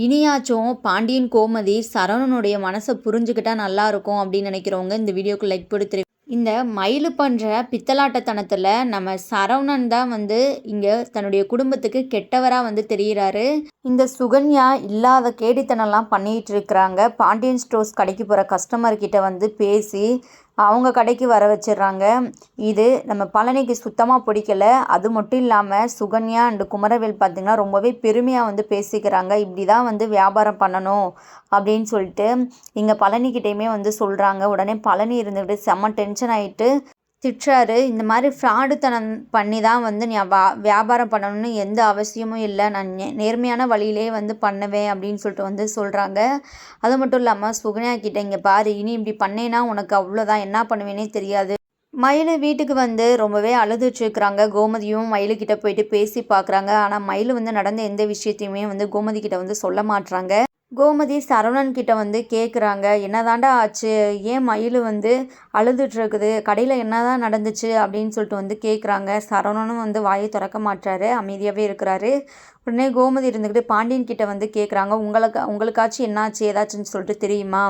இனியாச்சும் பாண்டியன் கோமதி சரவணனுடைய மனசை புரிஞ்சுக்கிட்டா நல்லா இருக்கும் அப்படின்னு நினைக்கிறவங்க இந்த வீடியோக்கு லைக் போட்டு தெரியும் இந்த மயில் பண்ணுற பித்தலாட்டத்தனத்தில் நம்ம சரவணன் தான் வந்து இங்கே தன்னுடைய குடும்பத்துக்கு கெட்டவராக வந்து தெரிகிறாரு இந்த சுகன்யா இல்லாத கேடித்தனம்லாம் பண்ணிகிட்டு இருக்கிறாங்க. பாண்டியன் ஸ்டோர்ஸ் கடைக்கு போகிற கஸ்டமர்கிட்ட வந்து பேசி அவங்க கடைக்கு வர வச்சிடுறாங்க இது நம்ம பழனிக்கு சுத்தமாக பிடிக்கல. அது மட்டும் இல்லாமல் சுகன்யா அண்டு குமரவேல் பார்த்திங்கன்னா ரொம்பவே பெருமையாக வந்து பேசிக்கிறாங்க. இப்படி தான் வந்து வியாபாரம் பண்ணணும் அப்படின்னு சொல்லிட்டு இங்கே பழனிக்கிட்டேயுமே வந்து சொல்கிறாங்க உடனே பழனி இருந்துக்கிட்டு செம்ம டென்ஷன் ஆகிட்டு திட்டுறாரு. இந்த மாதிரி ஃப்ராடுத்தனம் பண்ணி தான் வந்து நீ வா வியாபாரம் பண்ணணும்னு எந்த அவசியமும் இல்லை. நான் நே நேர்மையான வழியிலே வந்து பண்ணுவேன் அப்படின்னு சொல்லிட்டு வந்து சொல்கிறாங்க அது மட்டும் இல்லாமல் சுகன்யா கிட்டே இங்கே பாரு இனி இப்படி பண்ணேன்னா உனக்கு அவ்வளோதான் என்ன பண்ணுவேனே தெரியாது. மயில் வீட்டுக்கு வந்து ரொம்பவே அழுதுச்சுருக்குறாங்க கோமதியும் மயிலுக்கிட்ட போயிட்டு பேசி பார்க்குறாங்க ஆனால் மயில் வந்து நடந்த எந்த விஷயத்தையுமே வந்து கோமதி கிட்ட வந்து சொல்ல மாட்டுறாங்க கோமதி சரவணன் கிட்ட வந்து கேட்குறாங்க என்னதாண்டா ஆச்சு? ஏன் மயில் வந்து அழுதுட்ருக்குது? கடையில் என்னதான் நடந்துச்சு? அப்படின்னு சொல்லிட்டு வந்து கேட்குறாங்க சரவணனும் வந்து வாயை திறக்க மாட்டாரு அமைதியாகவே இருக்கிறாரு. உடனே கோமதி இருந்துக்கிட்டு பாண்டியன் கிட்ட வந்து கேட்குறாங்க உங்களுக்கு உங்களுக்காச்சும் என்னாச்சு? ஏதாச்சுன்னு சொல்லிட்டு தெரியுமா?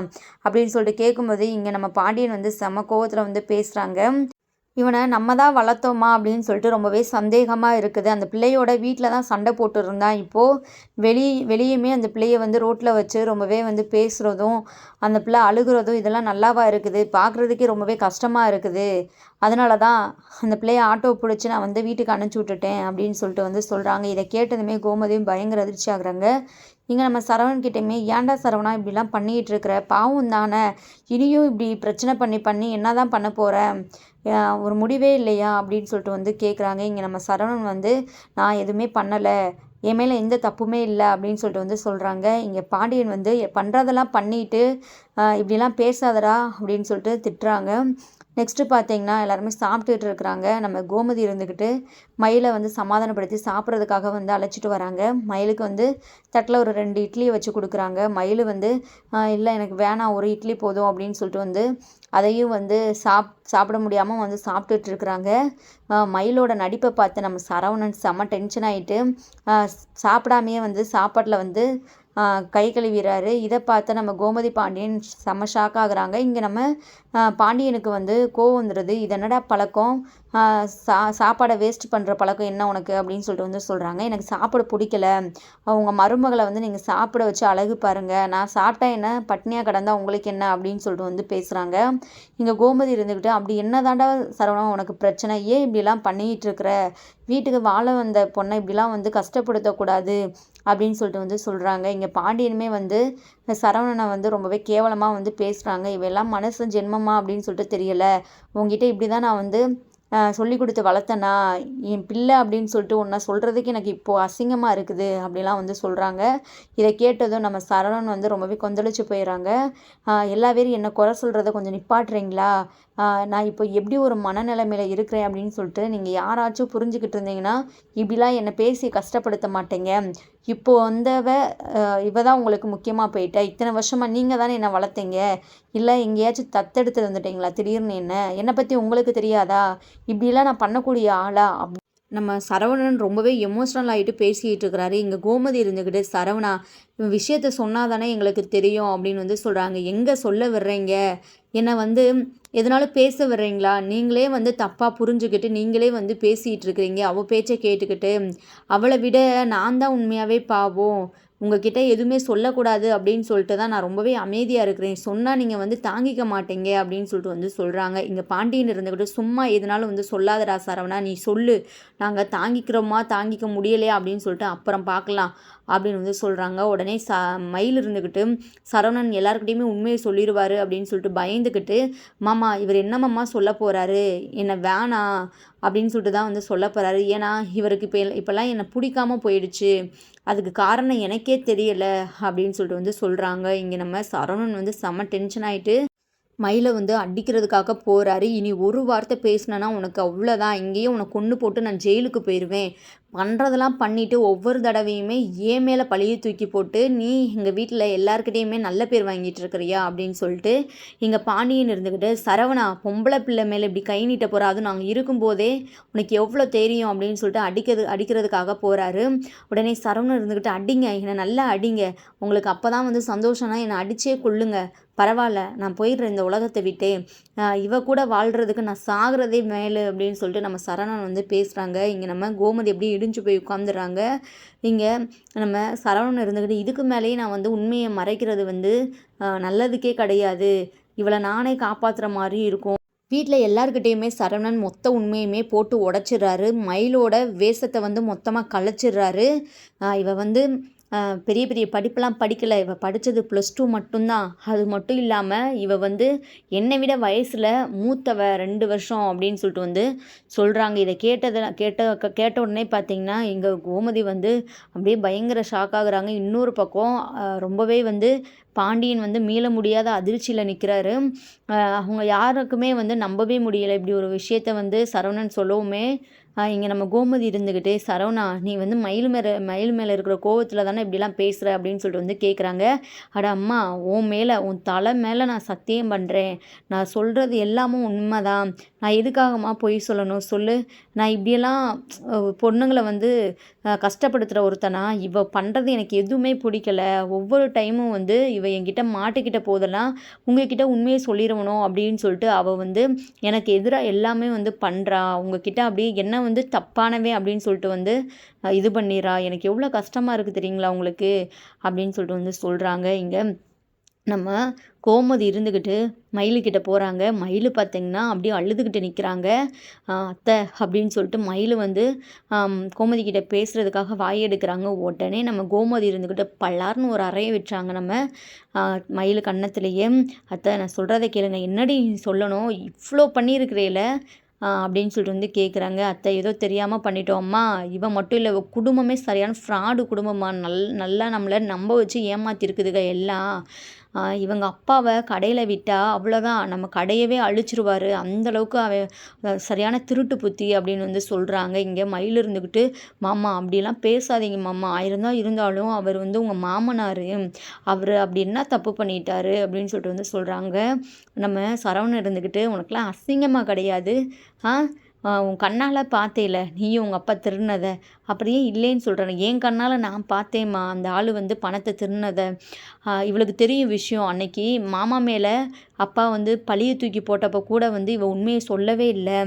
அப்படின்னு சொல்லிட்டு கேட்கும்போது இங்கே நம்ம பாண்டியன் வந்து செம கோவத்தில் வந்து பேசுகிறாங்க இவனை நம்ம தான் வளர்த்தோமா அப்படின்னு சொல்லிட்டு ரொம்பவே சந்தேகமாக இருக்குது. அந்த பிள்ளையோட வீட்டில் தான் சண்டை போட்டுருந்தான் இப்போது வெளி வெளியுமே அந்த பிள்ளையை வந்து ரோட்டில் வச்சு ரொம்பவே வந்து பேசுகிறதும் அந்த பிள்ளை அழுகிறதும் இதெல்லாம் நல்லாவா இருக்குது. பார்க்குறதுக்கே ரொம்பவே கஷ்டமாக இருக்குது. அதனால தான் அந்த பிள்ளைய ஆட்டோ பிடிச்சி நான் வந்து வீட்டுக்கு அனுப்பிச்சி விட்டுட்டேன் அப்படின்னு சொல்லிட்டு வந்து சொல்கிறாங்க இதை கேட்டதுமே கோமதியும் பயங்கர அதிர்ச்சி ஆகுறாங்க. இங்கே நம்ம சரவணன்கிட்டையுமே ஏன்டா சரவணா இப்படிலாம் பண்ணிகிட்டு இருக்கிற? பாவம் தானே. இனியும் இப்படி பிரச்சனை பண்ணி பண்ணி என்ன தான் பண்ண போகிறேன் ஒரு முடிவே இல்லையா அப்படின்னு சொல்லிட்டு வந்து கேட்குறாங்க இங்கே நம்ம சரவணன் வந்து நான் எதுவுமே பண்ணலை. என் மேலே எந்த தப்புமே இல்லை. அப்படின்னு சொல்லிட்டு வந்து சொல்கிறாங்க இங்கே பாண்டியன் வந்து பண்ணுறதெல்லாம் பண்ணிட்டு இப்படிலாம் பேசாதடா. அப்படின்னு சொல்லிட்டு திட்டுறாங்க. நெக்ஸ்ட்டு பார்த்தீங்கன்னா எல்லாருமே சாப்பிட்டுட்டு இருக்கிறாங்க. நம்ம கோமதி இருந்துக்கிட்டு மயிலை வந்து சமாதானப்படுத்தி சாப்பிட்றதுக்காக வந்து அழைச்சிட்டு வராங்க. மயிலுக்கு வந்து தட்டில் ஒரு ரெண்டு இட்லியை வச்சு கொடுக்குறாங்க. மயில் வந்து இல்லை எனக்கு வேணாம். ஒரு இட்லி போதும். அப்படின்னு சொல்லிட்டு வந்து அதையும் வந்து சாப் சாப்பிட முடியாமல் வந்து சாப்பிட்டுட்டு இருக்கிறாங்க மயிலோட நடிப்பை பார்த்து நம்ம சரவணன் செம்ம டென்ஷன் ஆகிட்டு சாப்பிடாமையே வந்து சாப்பாட்டில் வந்து கை கழுவிறாரு. இதை பார்த்து நம்ம கோமதி பாண்டியன் செம்ம ஷாக் ஆகுறாங்க. இங்கே நம்ம பாண்டியனுக்கு வந்து கோவம் வந்துடுது இது என்னடா பழக்கம்? சா சாப்பாடை வேஸ்ட் பண்ணுற பழக்கம் என்ன உனக்கு? அப்படின்னு சொல்லிட்டு வந்து சொல்கிறாங்க எனக்கு சாப்பிட பிடிக்கல. அவங்க மருமகளை வந்து நீங்கள் சாப்பிட வச்சு அழகு பாருங்கள் நான் சாப்பிட்டா என்ன? பட்னியாக கிடந்தா உங்களுக்கு என்ன? அப்படின்னு சொல்லிட்டு வந்து பேசுகிறாங்க இங்கே கோமதி இருந்துக்கிட்டு அப்படி என்ன தாண்டா சரவணம் உனக்கு பிரச்சனை? ஏன் இப்படிலாம் பண்ணிகிட்டு இருக்கிற? வீட்டுக்கு வாழ வந்த பொண்ணை இப்படிலாம் வந்து கஷ்டப்படுத்தக்கூடாது அப்படின்னு சொல்லிட்டு வந்து சொல்கிறாங்க இங்கே பாண்டியனுமே வந்து சரவணனை வந்து ரொம்பவே கேவலமாக வந்து பேசுகிறாங்க இவெல்லாம் மனசு ஜென்மமா அப்படின்னு சொல்லிட்டு தெரியலை. உங்ககிட்ட இப்படி தான் நான் வந்து சொல்லி கொடுத்து வளர்த்தனா? என் பிள்ளை அப்படின்னு சொல்லிட்டு ஒன்றை சொல்கிறதுக்கு எனக்கு இப்போது அசிங்கமாக இருக்குது அப்படிலாம் வந்து சொல்கிறாங்க இதை கேட்டதும் நம்ம சரவணன் வந்து ரொம்பவே கொந்தளிச்சு போயிடறாங்க. எல்லா பேரும் என்னை குறை சொல்கிறத கொஞ்சம் நிப்பாட்டுறீங்களா? நான் இப்போ எப்படி ஒரு மனநிலைமையில் இருக்கிறேன் அப்படின்னு சொல்லிட்டு நீங்கள் யாராச்சும் புரிஞ்சுக்கிட்டு இருந்தீங்கன்னா இப்படிலாம் என்னை பேசி கஷ்டப்படுத்த மாட்டேங்க. இப்போ வந்தவ இவ தான் உங்களுக்கு முக்கியமாக போயிட்டா. இத்தனை வருஷமாக நீங்கள் தானே என்னை வளர்த்தீங்க. இல்லை எங்கேயாச்சும் தத்தெடுத்து வந்துட்டீங்களா? திடீர்னு என்ன? என்னை பற்றி உங்களுக்கு தெரியாதா? இப்படிலாம் நான் பண்ணக்கூடிய ஆளா? அப் நம்ம சரவணன் ரொம்பவே எமோஷ்னல் ஆகிட்டு பேசிக்கிட்டு இருக்கிறாரு. இங்கே கோமதி இருந்துக்கிட்டு சரவணா விஷயத்த சொன்னால் தானே எங்களுக்கு தெரியும் அப்படின்னு வந்து சொல்கிறாங்க எங்கே சொல்ல விடுறீங்க என்னை வந்து எதனாலும் பேச வர்றீங்களா? நீங்களே வந்து தப்பாக புரிஞ்சுக்கிட்டு நீங்களே வந்து பேசிகிட்டு இருக்கிறீங்க. அவள் பேச்சை கேட்டுக்கிட்டு அவளை விட நான் தான் உண்மையாகவே பாவோம். உங்ககிட்ட எதுவுமே சொல்லக்கூடாது அப்படின்னு சொல்லிட்டு தான் நான் ரொம்பவே அமைதியாக இருக்கிறேன். சொன்னால் நீங்கள் வந்து தாங்கிக்க மாட்டீங்க அப்படின்னு சொல்லிட்டு வந்து சொல்கிறாங்க இங்கே பாண்டியன் இருந்துக்கிட்டு சும்மா எதுனாலும் வந்து சொல்லாதடா சரவணா நீ சொல்லு. நாங்கள் தாங்கிக்கிறோமா தாங்கிக்க முடியலையா அப்படின்னு சொல்லிட்டு அப்புறம் பார்க்கலாம் அப்படின்னு வந்து சொல்கிறாங்க உடனே ச மயில் இருந்துக்கிட்டு சரவணன் எல்லாருக்கிட்டையுமே உண்மையை சொல்லிடுவார் அப்படின்னு சொல்லிட்டு பயந்துக்கிட்டு மாமா இவர் என்ன மாமா சொல்ல போகிறாரு என்னை வேணாம். அப்படின்னு சொல்லிட்டு தான் வந்து சொல்ல போகிறாரு ஏன்னா இவருக்கு இப்போ இப்போல்லாம் என்னை பிடிக்காம போயிடுச்சு. அதுக்கு காரணம் எனக்கே தெரியலை அப்படின்னு சொல்லிட்டு வந்து சொல்கிறாங்க இங்கே நம்ம சரவணன் வந்து செம்ம டென்ஷன் ஆகிட்டு மயிலை வந்து அடிக்கிறதுக்காக போகிறாரு இனி ஒரு வார்த்தை பேசினேன்னா உனக்கு அவ்வளோதான் இங்கேயே உனக்கு கொண்டு போட்டு நான் ஜெயிலுக்கு போயிடுவேன் பண்ணுறதெல்லாம் பண்ணிவிட்டு ஒவ்வொரு தடவையுமே ஏன் மேலே பழியை தூக்கி போட்டு நீ எங்கள் வீட்டில் எல்லாருக்கிட்டேயுமே நல்ல பேர் வாங்கிட்டு இருக்கிறியா? அப்படின்னு சொல்லிட்டு இங்கே பாண்டியன் இருந்துக்கிட்டு சரவணா பொம்பளை பிள்ளை மேலே இப்படி கை நீட்ட போகிறா அதுவும் நாங்கள் இருக்கும்போதே உனக்கு எவ்வளோ தெரியும்? அப்படின்னு சொல்லிட்டு அடிக்கிறது அடிக்கிறதுக்காக போகிறாரு உடனே சரவணன் இருந்துக்கிட்டு அடிங்க என்னை நல்லா அடிங்க. உங்களுக்கு அப்போ தான் வந்து சந்தோஷம்னா என்னை அடிச்சே கொள்ளுங்க பரவாயில்ல நான் போயிடுறேன் இந்த உலகத்தை விட்டு. இவ கூட வாழ்கிறதுக்கு நான் சாகிறதே மேலே. அப்படின்னு சொல்லிட்டு நம்ம சரவணன் வந்து பேசுகிறாங்க இங்கே நம்ம கோமதி எப்படி இடிஞ்சு போய் உட்காந்துடுறாங்க இங்கே நம்ம சரவணன் இருந்துக்கிட்டு இதுக்கு மேலேயே நான் வந்து உண்மையை மறைக்கிறது வந்து நல்லதுக்கே கிடையாது. இவளை நானே காப்பாற்றுற மாதிரி இருக்கும். வீட்டில் எல்லாருக்கிட்டேயுமே சரவணன் மொத்த உண்மையுமே போட்டு உடச்சிடுறாரு. மயிலோட வேஷத்தை வந்து மொத்தமாக கலைச்சிடுறாரு இவ வந்து பெரிய பெரிய படிப்பெல்லாம் படிக்கலை. இவள் படித்தது ப்ளஸ் டூ மட்டும்தான். அது மட்டும் இல்லாமல் இவள் வந்து என்னை விட வயசில் மூத்தவ ரெண்டு வருஷம் அப்படின்னு சொல்லிட்டு வந்து சொல்கிறாங்க இதை கேட்டதை கேட்ட கேட்ட உடனே பார்த்தீங்கன்னா எங்கள் கோமதி வந்து அப்படியே பயங்கர ஷாக் ஆகுறாங்க. இன்னொரு பக்கம் ரொம்பவே வந்து பாண்டியன் வந்து மீள முடியாத அதிர்ச்சியில் நிற்கிறாரு அவங்க யாருக்குமே வந்து நம்பவே முடியலை. இப்படி ஒரு விஷயத்த வந்து சரவணன் சொல்லவுமே இங்கே நம்ம கோமதி இருந்துக்கிட்டே சரவணா நீ வந்து மயில் மேலே மயில் மேலே இருக்கிற கோவத்தில் தானே இப்படிலாம் பேசுகிற அப்படின்னு சொல்லிட்டு வந்து கேட்குறாங்க அட அம்மா உன் மேலே உன் தலை மேலே நான் சத்தியம் பண்ணுறேன் நான் சொல்கிறது எல்லாமும் உண்மை தான் நான் எதுக்காகம்மா பொய் சொல்லணும்? சொல்லு. நான் இப்படியெல்லாம் பொண்ணுங்களை வந்து கஷ்டப்படுத்துகிற ஒருத்தனா இவ பண்ணுறது எனக்கு எதுவுமே பிடிக்கல. ஒவ்வொரு டைமும் வந்து இவ என்கிட்ட மாட்டுக்கிட்ட போதெல்லாம் உங்ககிட்ட உண்மையை சொல்லிடணும் அப்படின்னு சொல்லிட்டு அவள் வந்து எனக்கு எதிராக எல்லாமே வந்து பண்ணுறா உங்ககிட்ட அப்படியே என்ன வந்து தப்பானவே அப்படின்னு சொல்லிட்டு வந்து இது பண்ணிடுறா எனக்கு எவ்வளோ கஷ்டமாக இருக்குது தெரியுங்களா உங்களுக்கு? அப்படின்னு சொல்லிட்டு வந்து சொல்கிறாங்க இங்கே நம்ம கோமதி இருந்துக்கிட்டு மயிலுக்கிட்ட போகிறாங்க மயில் பார்த்திங்கன்னா அப்படியே அழுதுகிட்டு நிற்கிறாங்க அத்தை அப்படின்னு சொல்லிட்டு மயில் வந்து கோமதி கிட்ட பேசுகிறதுக்காக வாய் எடுக்கிறாங்க. உடனே நம்ம கோமதி இருந்துக்கிட்டு பல்லார்னு ஒரு அறையை விட்டுறாங்க நம்ம மயில் கன்னத்துலேயே. அத்தை நான் சொல்கிறத கேளுங்க. என்னடி சொல்லணும்? இவ்வளோ பண்ணியிருக்கிறேல. அப்படின்னு சொல்லிட்டு வந்து கேட்குறாங்க அத்தை ஏதோ தெரியாமல் பண்ணிட்டோம்மா இவன் மட்டும் இல்லை குடும்பமே சரியான ஃப்ராடு குடும்பமாக நல் நல்லா நம்மளை நம்ப வச்சு ஏமாற்றிருக்குதுங்க எல்லாம். இவங்க அப்பாவை கடையில் விட்டால் அவ்வளோதான் நம்ம கடையவே அழிச்சிருவார். அந்தளவுக்கு அவன் சரியான திருட்டு புத்தி அப்படின்னு வந்து சொல்கிறாங்க இங்கே மயில் இருந்துக்கிட்டு மாமா அப்படிலாம் பேசாதீங்க மாமா. ஆயிரம்தான் இருந்தாலும் அவர் வந்து உங்கள் மாமனார். அவர் அப்படி என்ன தப்பு பண்ணிட்டாரு? அப்படின்னு சொல்லிட்டு வந்து சொல்கிறாங்க நம்ம சரவணன் இருந்துக்கிட்டு உனக்குலாம் அசிங்கமாக கிடையாது. ஆ உன் கண்ணால் பார்த்தேல நீயும் உங்கள் அப்பா திருடினதை. அப்படியே இல்லைன்னு சொல்கிறேன் என் கண்ணால் நான் பார்த்தேம்மா. அந்த ஆள் வந்து பணத்தை திருடினதை. இவளுக்கு தெரியும் விஷயம். அன்னைக்கு மாமா மேலே அப்பா வந்து பழியை தூக்கி போட்டப்போ கூட வந்து இவள் உண்மையை சொல்லவே இல்லை.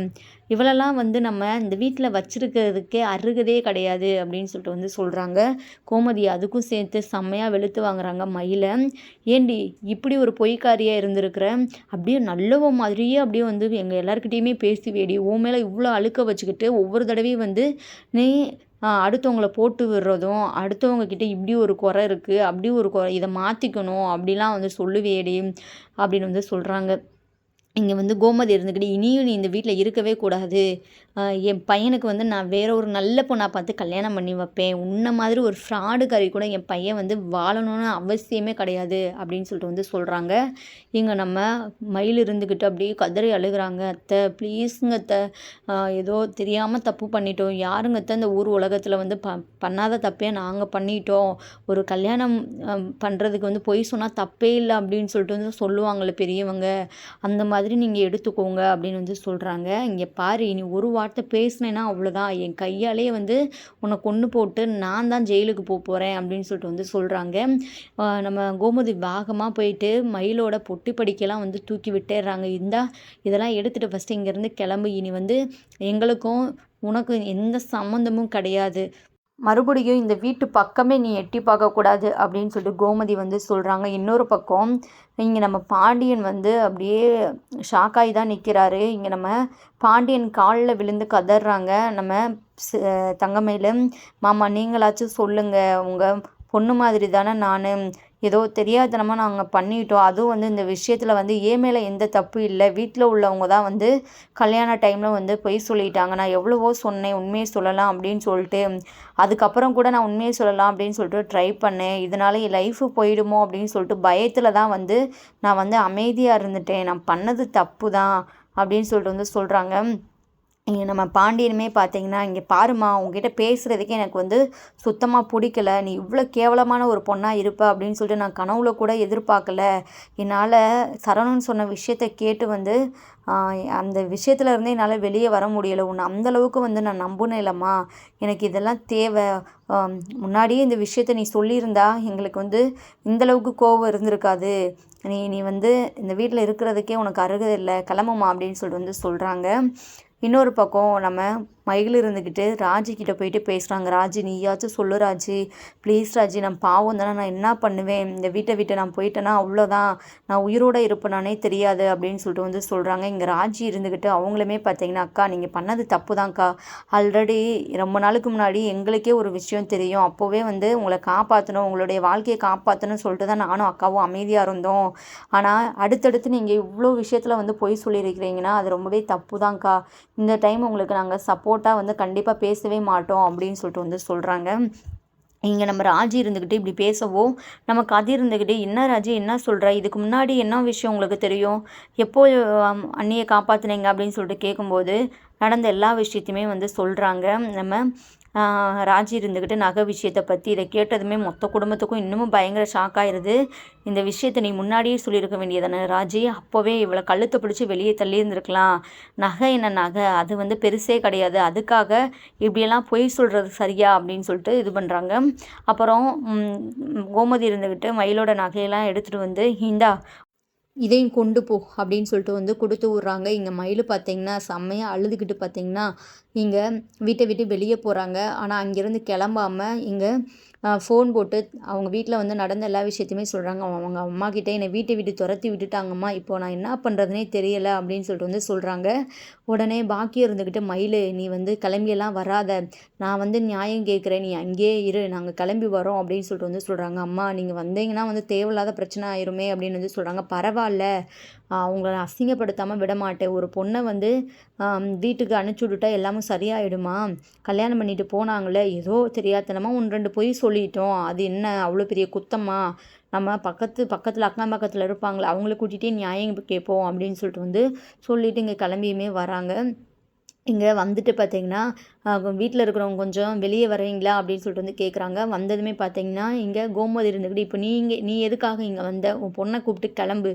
இவளெல்லாம் வந்து நம்ம இந்த வீட்டில் வச்சுருக்கிறதுக்கே அருகதே கிடையாது அப்படின்னு சொல்லிட்டு வந்து சொல்கிறாங்க கோமதி அதுக்கும் சேர்த்து செம்மையாக வெளுத்து வாங்குறாங்க மயிலை. ஏண்டி இப்படி ஒரு பொய்க்காரியாக இருந்திருக்கிற? அப்படியே நல்லவ மாதிரியே அப்படியே வந்து எங்கள் எல்லாருக்கிட்டேயுமே பேசி வேடி உன் மேலே இவ்வளோ அழுக்க வச்சுக்கிட்டு ஒவ்வொரு தடவையும் வந்து நீ அடுத்தவங்கள போட்டு விடுறதும் அடுத்தவங்கக்கிட்ட இப்படி ஒரு குறை இருக்குது அப்படி ஒரு குறை இதை மாற்றிக்கணும் அப்படிலாம் வந்து சொல்லுவேடி அப்படின்னு வந்து சொல்கிறாங்க இங்கே வந்து கோமதி இருந்துக்கிட்டு இனியும் நீ இந்த வீட்டில் இருக்கவே கூடாது. என் பையனுக்கு வந்து நான் வேற ஒரு நல்ல பொண்ணாக பார்த்து கல்யாணம் பண்ணி வைப்பேன். உன்ன மாதிரி ஒரு ஃப்ராடு கறி கூட என் பையன் வந்து வாழணும்னு அவசியமே கிடையாது அப்படின்னு சொல்லிட்டு வந்து சொல்கிறாங்க இங்கே நம்ம மயில் இருந்துக்கிட்டு அப்படியே கதறி அழுகிறாங்க அத்தை. ப்ளீஸுங்க அத்தை. ஏதோ தெரியாமல் தப்பு பண்ணிட்டோம். யாருங்க அத்தை இந்த ஊர் உலகத்தில் வந்து ப பண்ணாத தப்பே நாங்கள் பண்ணிட்டோம். ஒரு கல்யாணம் பண்ணுறதுக்கு வந்து பொய் சொன்னால் தப்பே இல்லை அப்படின்னு சொல்லிட்டு வந்து சொல்லுவாங்கள்ல பெரியவங்க. அந்த மாதிரி மாதிரி நீங்கள் எடுத்துக்கோங்க அப்படின்னு வந்து சொல்கிறாங்க இங்கே பாரு இனி ஒரு வார்த்தை பேசினேன்னா அவ்வளோதான் என் கையாலே வந்து உன்னை கொன்று போட்டு நான் தான் ஜெயிலுக்கு போக போகிறேன் அப்படின்னு சொல்லிட்டு வந்து சொல்கிறாங்க நம்ம கோமதி வேகமாக போயிட்டு மயிலோட பொட்டி படிக்கெல்லாம் வந்து தூக்கி விட்டுடுறாங்க இந்தா இதெல்லாம் எடுத்துகிட்டு ஃபஸ்ட்டு இங்கேருந்து கிளம்பு. இனி வந்து எங்களுக்கும் உனக்கு எந்த சம்மந்தமும் கிடையாது. மறுபடியும் இந்த வீட்டு பக்கமே நீ எட்டி பார்க்கக்கூடாது அப்படின்னு சொல்லிட்டு கோமதி வந்து சொல்கிறாங்க இன்னொரு பக்கம் இங்கே நம்ம பாண்டியன் வந்து அப்படியே ஷாக்காகி தான் நிற்கிறாரு இங்கே நம்ம பாண்டியன் காலில் விழுந்து கதறாங்க. நம்ம தங்கமையில மாமா நீங்களாச்சும் சொல்லுங்கள் உங்கள் பொண்ணு மாதிரி தானே நான். ஏதோ தெரியாதனமாக நாங்கள் பண்ணிட்டோம். அதுவும் வந்து இந்த விஷயத்தில் வந்து ஏ மேலே எந்த தப்பு இல்லை. வீட்டில் உள்ளவங்க தான் வந்து கல்யாண டைமில் வந்து பொய் சொல்லிட்டாங்க. நான் எவ்வளவோ சொன்னேன். உண்மையை சொல்லலாம் அப்படின்னு சொல்லிட்டு. அதுக்கப்புறம் கூட நான் உண்மையை சொல்லலாம் அப்படின்னு சொல்லிட்டு ட்ரை பண்ணேன். இதனால என் லைஃபு போயிடுமோ அப்படின்னு சொல்லிட்டு பயத்தில் தான் வந்து நான் வந்து அமைதியாக இருந்துட்டேன். நான் பண்ணது தப்பு தான் அப்படின்னு சொல்லிட்டு வந்து சொல்கிறாங்க இங்கே நம்ம பாண்டியனுமே பார்த்தீங்கன்னா இங்கே பாருமா உங்ககிட்ட பேசுகிறதுக்கே எனக்கு வந்து சுத்தமாக பிடிக்கல. நீ இவ்வளோ கேவலமான ஒரு பொண்ணாக இருப்ப அப்படின்னு சொல்லிட்டு நான் கனவுல கூட எதிர்பார்க்கல. என்னால் சரவணன் சொன்ன விஷயத்த கேட்டு வந்து அந்த விஷயத்துல இருந்தே என்னால் வெளியே வர முடியலை. உன்னை அந்தளவுக்கு வந்து நான் நம்பணும் இல்லைம்மா. எனக்கு இதெல்லாம் தேவை. முன்னாடியே இந்த விஷயத்த நீ சொல்லியிருந்தா எங்களுக்கு வந்து இந்தளவுக்கு கோவம் இருந்திருக்காது. நீ நீ வந்து இந்த வீட்டில் இருக்கிறதுக்கே உனக்கு அருகதில்லை கிளம்புமா அப்படின்னு சொல்லிட்டு வந்து சொல்கிறாங்க இன்னொரு பக்கம் நம்ம மயில் இருந்துக்கிட்டு ராஜிக்கிட்ட போயிட்டு பேசுகிறாங்க ராஜி நீயாச்சும் சொல்லு ராஜி. ப்ளீஸ் ராஜி நான் பாவம் தானே. நான் என்ன பண்ணுவேன்? இந்த வீட்டை விட்டு நான் போயிட்டேன்னா அவ்வளோதான் நான் உயிரோடு இருப்பேனானே தெரியாது. அப்படின்னு சொல்லிட்டு வந்து சொல்கிறாங்க இங்கே ராஜி இருந்துக்கிட்டு அவங்களுமே பார்த்தீங்கன்னா அக்கா நீங்கள் பண்ணது தப்பு தான்க்கா ஆல்ரெடி ரொம்ப நாளுக்கு முன்னாடி எங்களுக்கே ஒரு விஷயம் தெரியும். அப்போவே வந்து உங்களை காப்பாற்றணும் உங்களுடைய வாழ்க்கையை காப்பாற்றணும்னு சொல்லிட்டு தான் நானும் அக்காவும் அமைதியாக இருந்தோம். ஆனால் அடுத்தடுத்து நீங்கள் இவ்வளோ விஷயத்தில் வந்து பொய் சொல்லியிருக்கிறீங்கன்னா அது ரொம்பவே தப்பு தான்க்கா இந்த டைம் உங்களுக்கு நாங்கள் சப்போர்ட் போட்டால் வந்து கண்டிப்பாக பேசவே மாட்டோம் அப்படின்னு சொல்லிட்டு வந்து சொல்கிறாங்க இங்கே நம்ம ராஜி இருந்துக்கிட்டு இப்படி பேசவோ நம்ம கதை இருந்துக்கிட்டு என்ன ராஜி என்ன சொல்கிற இதுக்கு முன்னாடி என்ன விஷயம் உங்களுக்கு தெரியும்? எப்போ அண்ணியை காப்பாற்றுனீங்க அப்படின்னு சொல்லிட்டு கேட்கும்போது நடந்த எல்லா விஷயத்தையுமே வந்து சொல்கிறாங்க நம்ம ராஜி இருந்துக்கிட்டு நகை விஷயத்தை பற்றி இதை கேட்டதுமே மொத்த குடும்பத்துக்கும் இன்னமும் பயங்கர ஷாக் ஆயிடுது இந்த விஷயத்தை நீ முன்னாடியே சொல்லியிருக்க வேண்டியதானே ராஜி? அப்போவே இவ்வளோ கழுத்தை பிடிச்சி வெளியே தள்ளியிருந்துருக்கலாம் நகை என்ன நகை? அது வந்து பெருசே கிடையாது. அதுக்காக இப்படியெல்லாம் பொய் சொல்கிறது சரியா? அப்படின்னு சொல்லிட்டு இது பண்ணுறாங்க அப்புறம் கோமதி இருந்துக்கிட்டு மயிலோட நகையெல்லாம் எடுத்துகிட்டு வந்து இந்தா இதையும் கொண்டு போ அப்படின்னு சொல்லிட்டு வந்து கொடுத்து விட்றாங்க. இங்கே மயில் பார்த்தீங்கன்னா செம்மையாக அழுதுகிட்டு பார்த்தீங்கன்னா இங்கே வீட்டை விட்டு வெளியே போகிறாங்க ஆனால் அங்கேருந்து கிளம்பாமல் இங்கே ஃபோன் போட்டு அவங்க வீட்டில் வந்து நடந்த எல்லா விஷயத்தையுமே சொல்கிறாங்க அவங்க அம்மா கிட்டே என்னை வீட்டை விட்டு துரத்தி விட்டுட்டாங்கம்மா. இப்போ நான் என்ன பண்ணுறதுனே தெரியலை அப்படின்னு சொல்லிட்டு வந்து சொல்கிறாங்க உடனே பாக்கியம் இருந்துக்கிட்டு மயில் நீ வந்து கிளம்பியெல்லாம் வராத. நான் வந்து நியாயம் கேட்குறேன். நீ அங்கேயே இரு. நாங்கள் கிளம்பி வரோம் அப்படின்னு சொல்லிட்டு வந்து சொல்கிறாங்க அம்மா நீங்கள் வந்தீங்கன்னா வந்து தேவையில்லாத பிரச்சனை ஆயிருமே அப்படின்னு வந்து சொல்கிறாங்க பரவாயில்ல. அவங்கள அசிங்கப்படுத்தாமல் விட மாட்டேன் ஒரு பொண்ணை வந்து வீட்டுக்கு அனுப்பிச்சி விட்டுட்டா எல்லாமே சரியாயிடுமா? கல்யாணம் பண்ணிட்டு போனாங்களே ஏதோ தெரியாதனமாக ஒன்று ரெண்டு போய் சொல்லிட்டோம். அது என்ன? அவ்வளோ பெரிய குத்தமா? நம்ம பக்கத்து பக்கத்தில் அக்கம் பக்கத்தில் இருப்பாங்களே அவங்கள கூட்டிகிட்டே நியாயம் கேட்போம் அப்படின்னு சொல்லிட்டு வந்து சொல்லிட்டு இங்கே கிளம்பியுமே வராங்க. இங்கே வந்துட்டு பார்த்தீங்கன்னா வீட்டில் இருக்கிறவங்க கொஞ்சம் வெளியே வரீங்களா அப்படின்னு சொல்லிட்டு வந்து கேட்குறாங்க வந்ததுமே பார்த்தீங்கன்னா இங்கே கோமதி இருந்துக்கிட்டு இப்போ நீங்கள் நீ எதுக்காக இங்கே வந்த? உன் பொண்ணை கூப்பிட்டு கிளம்பு.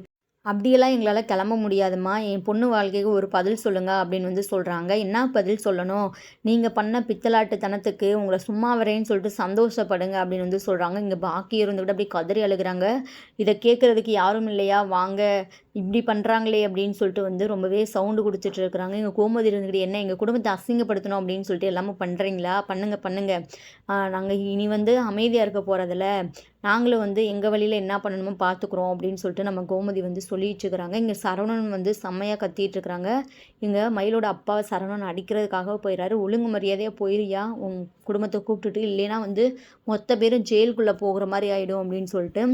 அப்படியெல்லாம் எங்களால் கிளம்ப முடியாதும்மா. என் பொண்ணு வாழ்க்கைக்கு ஒரு பதில் சொல்லுங்கள் அப்படின்னு வந்து சொல்கிறாங்க என்ன பதில் சொல்லணும்? நீங்கள் பண்ண பித்தலாட்டுத்தனத்துக்கு உங்களை சும்மா வரேன்னு சொல்லிட்டு சந்தோஷப்படுங்க அப்படின்னு வந்து சொல்கிறாங்க இங்கே பாக்கி இருந்துக்கிட்டு அப்படி கதறி அழுகிறாங்க. இதை கேட்குறதுக்கு யாரும் இல்லையா? வாங்க. இப்படி பண்ணுறாங்களே அப்படின்னு சொல்லிட்டு வந்து ரொம்பவே சவுண்டு கொடுத்துட்டு இருக்கிறாங்க. எங்கள் கோமதி இருந்துக்கிட்டு என்ன எங்கள் குடும்பத்தை அசிங்கப்படுத்தணும்? அப்படின்னு சொல்லிட்டு எல்லாமே பண்ணுறீங்களா பண்ணுங்கள் பண்ணுங்கள் நாங்கள் இனி வந்து அமைதியாக இருக்க போகிறதில்ல நாங்களும் வந்து எங்கள் வழியில் என்ன பண்ணணுமோ பார்த்துக்குறோம் அப்படின்னு சொல்லிட்டு நம்ம கோமதி வந்து சொல்லிட்டு இருக்கிறாங்க இங்கே சரவணன் வந்து செம்மையாக கத்திட்டு இருக்கிறாங்க இங்கே மயிலோட அப்பாவை சரவணன் அடிக்கிறதுக்காக போயிடுறாரு ஒழுங்கு மரியாதையாக போயிருயா உன் குடும்பத்தை கூப்பிட்டுட்டு இல்லைன்னா வந்து மொத்த பேரும் ஜெயிலுக்குள்ளே போகிற மாதிரி ஆகிடும் அப்படின்னு சொல்லிட்டு